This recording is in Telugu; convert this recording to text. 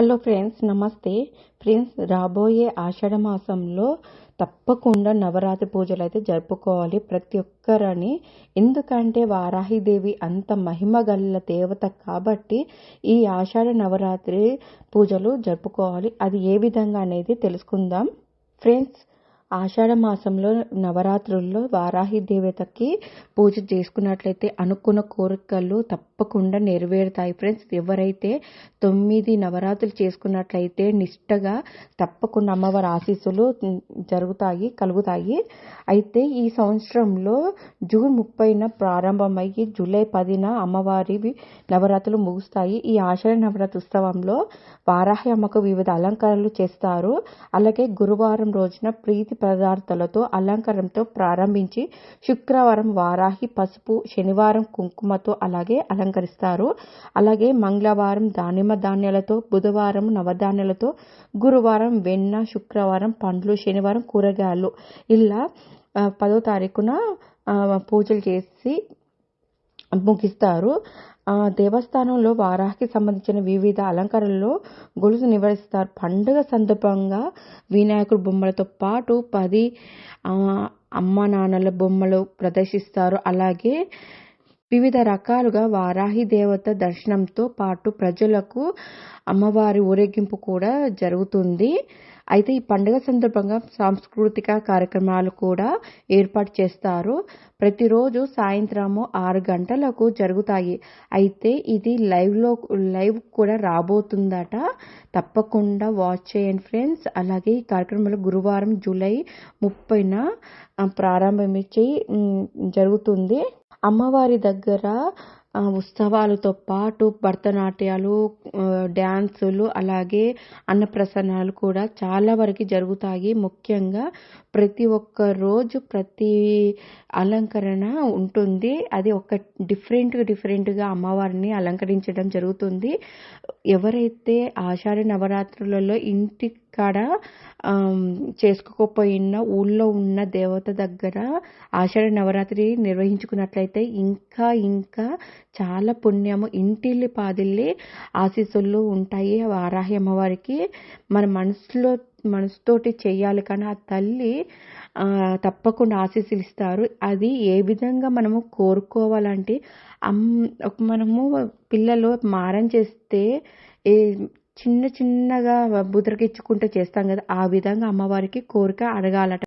హలో ఫ్రెండ్స్ నమస్తే. ఫ్రెండ్స్ రాబోయే ఆషాఢ మాసంలో తప్పకుండా నవరాత్రి పూజలు అయితే జరుపుకోవాలి ప్రతి ఒక్కరని. ఎందుకంటే వారాహిదేవి అంత మహిమ గల దేవత కాబట్టి ఈ ఆషాఢ నవరాత్రి పూజలు జరుపుకోవాలి. అది ఏ విధంగా అనేది తెలుసుకుందాం. ఫ్రెండ్స్ ఆషాఢ మాసంలో నవరాత్రుల్లో వారాహి దేవతకి పూజ చేసుకున్నట్లయితే అనుకున్న కోరికలు తప్పకుండా నెరవేరుతాయి ఫ్రెండ్స్. ఎవరైతే తొమ్మిది నవరాత్రులు చేసుకున్నట్లయితే నిష్టగా తప్పకుండా అమ్మవారి ఆశీస్సులు జరుగుతాయి కలుగుతాయి. అయితే ఈ సంవత్సరంలో జూన్ ముప్పైన ప్రారంభమయ్యి జూలై పదిన అమ్మవారి నవరాత్రులు ముగుస్తాయి. ఈ ఆషాఢ నవరాత్రి ఉత్సవంలో వారాహి అమ్మకు వివిధ అలంకారాలు చేస్తారు. అలాగే గురువారం రోజున ప్రీతి పదార్థాలతో అలంకారంతో ప్రారంభించి శుక్రవారం వారాహి పసుపు శనివారం కుంకుమతో అలాగే అలంకరిస్తారు. అలాగే మంగళవారం దానిమ్మ ధాన్యాలతో బుధవారం నవధాన్యాలతో గురువారం వెన్న శుక్రవారం పండ్లు శనివారం కూరగాయలు. ఇలా పదో తారీఖున పూజలు చేసి ముగిస్తారు. దేవస్థానంలో వారాహికి సంబంధించిన వివిధ అలంకరణలో గొలుసు నివరిస్తారు. పండుగ సందర్భంగా వినాయకుడు బొమ్మలతో పాటు పది అమ్మ నాన్నల బొమ్మలు ప్రదర్శిస్తారు. అలాగే వివిధ రకాలుగా వారాహి దేవత దర్శనంతో పాటు ప్రజలకు అమ్మవారి ఊరేగింపు కూడా జరుగుతుంది. అయితే ఈ పండుగ సందర్భంగా సాంస్కృతిక కార్యక్రమాలు కూడా ఏర్పాటు చేస్తారు. ప్రతిరోజు సాయంత్రము ఆరు గంటలకు జరుగుతాయి. అయితే ఇది లైవ్లో లైవ్ కూడా రాబోతుందట. తప్పకుండా వాచ్ చేయండి ఫ్రెండ్స్. అలాగే ఈ కార్యక్రమంలో గురువారం జూలై ముప్పైన ప్రారంభించి జరుగుతుంది. అమ్మవారి దగ్గర ఉత్సవాలతో పాటు భరతనాట్యాలు డ్యాన్సులు అలాగే అన్నప్రసన్నాలు కూడా చాలా వరకు జరుగుతాయి. ముఖ్యంగా ప్రతి ఒక్క రోజు ప్రతి అలంకరణ ఉంటుంది. అది ఒక డిఫరెంట్ డిఫరెంట్గా అమ్మవారిని అలంకరించడం జరుగుతుంది. ఎవరైతే ఆషాఢ నవరాత్రులలో ఇంటి కాడ చేసుకోకపోయిన ఊళ్ళో ఉన్న దేవత దగ్గర ఆషాఢ నవరాత్రి నిర్వహించుకున్నట్లయితే ఇంకా ఇంకా చాలా పుణ్యము. ఇంటిల్లి పాదిల్లి ఆశీస్సులు ఉంటాయి వారాహి అమ్మవారికి. మన మనసులో మనసుతోటి చేయాలి కానీ ఆ తల్లి తప్పకుండా ఆశీస్సులు ఇస్తారు. అది ఏ విధంగా మనము కోరుకోవాలంటే అమ్ మనము పిల్లలు మారం చేస్తే ఏ చిన్న చిన్నగా బుదరకిచ్చుకుంటూ చేస్తాం కదా. ఆ విధంగా అమ్మవారికి కోరిక అడగాలట.